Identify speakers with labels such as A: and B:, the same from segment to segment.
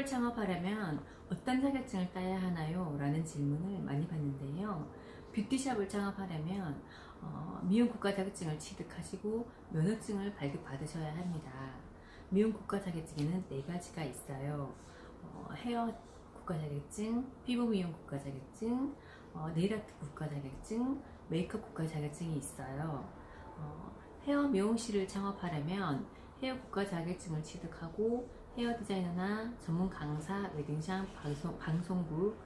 A: 창업하려면 어떤 자격증을 따야 하나요? 라는 질문을 많이 받는데요. 뷰티샵을 창업하려면 어, 미용 국가 자격증을 취득하시고 면허증을 발급받으셔야 합니다. 미용 국가 자격증에는 네 가지가 있어요. 어, 헤어 국가 자격증, 피부 미용 국가 자격증, 어, 네일 아트 국가 자격증, 메이크업 국가 자격증이 있어요. 어, 헤어 미용실을 창업하려면 헤어 국가 자격증을 취득하고 헤어 디자이너나 전문 강사, 웨딩샵, 방송, 방송국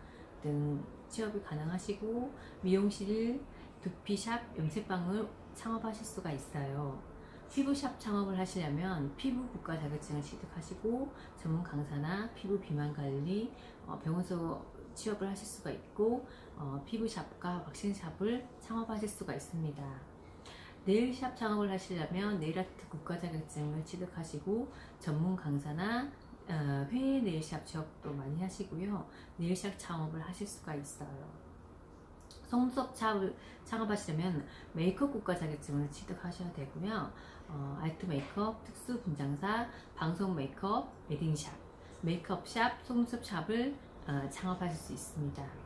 A: 등 취업이 가능하시고 미용실, 두피샵, 염색방을 창업하실 수가 있어요. 피부샵 창업을 하시려면 피부 국가 자격증을 취득하시고 전문 강사나 피부 비만 관리, 어, 병원서 취업을 하실 수가 있고 어, 피부샵과 왁싱샵을 창업하실 수가 있습니다. 네일샵 창업을 하시려면 네일아트 국가 자격증을 취득하시고 전문 강사나 어, 회의 네일샵 취업도 많이 하시고요. 네일샵 창업을 하실 수가 있어요. 샵을 창업하시려면 메이크업 국가 자격증을 취득하셔야 되고요. 어, 아트 메이크업, 특수 분장사, 방송 메이크업, 웨딩샵, 메이크업 샵, 속눈썹 샵을 어, 창업하실 수 있습니다.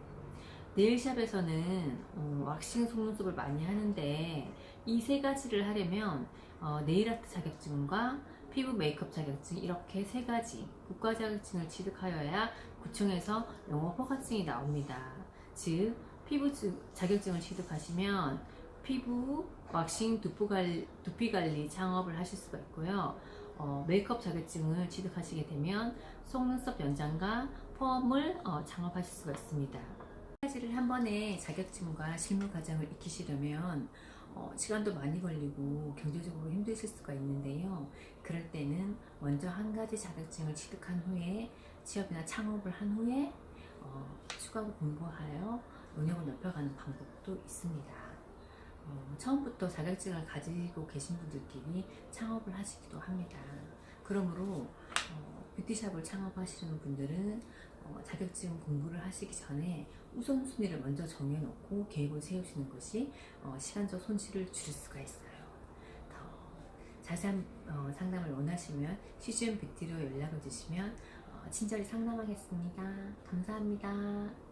A: 네일샵에서는 어, 왁싱 속눈썹을 많이 하는데 이 세 가지를 하려면 어, 네일아트 자격증과 피부 메이크업 자격증 이렇게 세 가지 국가 자격증을 취득하여야 구청에서 영업 허가증이 나옵니다. 즉 피부 주- 자격증을 취득하시면 피부 왁싱 두피 관리, 두피 관리 창업을 하실 수가 있고요. 어, 메이크업 자격증을 취득하시게 되면 속눈썹 연장과 펌을 어, 창업하실 수가 있습니다. 가지를 한 번에 자격증과 실무 과정을 익히시려면 어, 시간도 많이 걸리고 경제적으로 힘드실 수가 있는데요. 그럴 때는 먼저 한 가지 자격증을 취득한 후에 취업이나 창업을 한 후에 어, 추가로 공부하여 능력을 높여가는 방법도 있습니다. 어, 처음부터 자격증을 가지고 계신 분들끼리 창업을 하시기도 합니다. 그러므로 어, 뷰티샵을 창업하시는 분들은 어, 자격증 공부를 하시기 전에 우선순위를 먼저 정해놓고 계획을 세우시는 것이 어, 시간적 손실을 줄일 수가 있어요. 더 자세한 어, 상담을 원하시면 시즌 뷰티로 연락을 주시면 어, 친절히 상담하겠습니다. 감사합니다.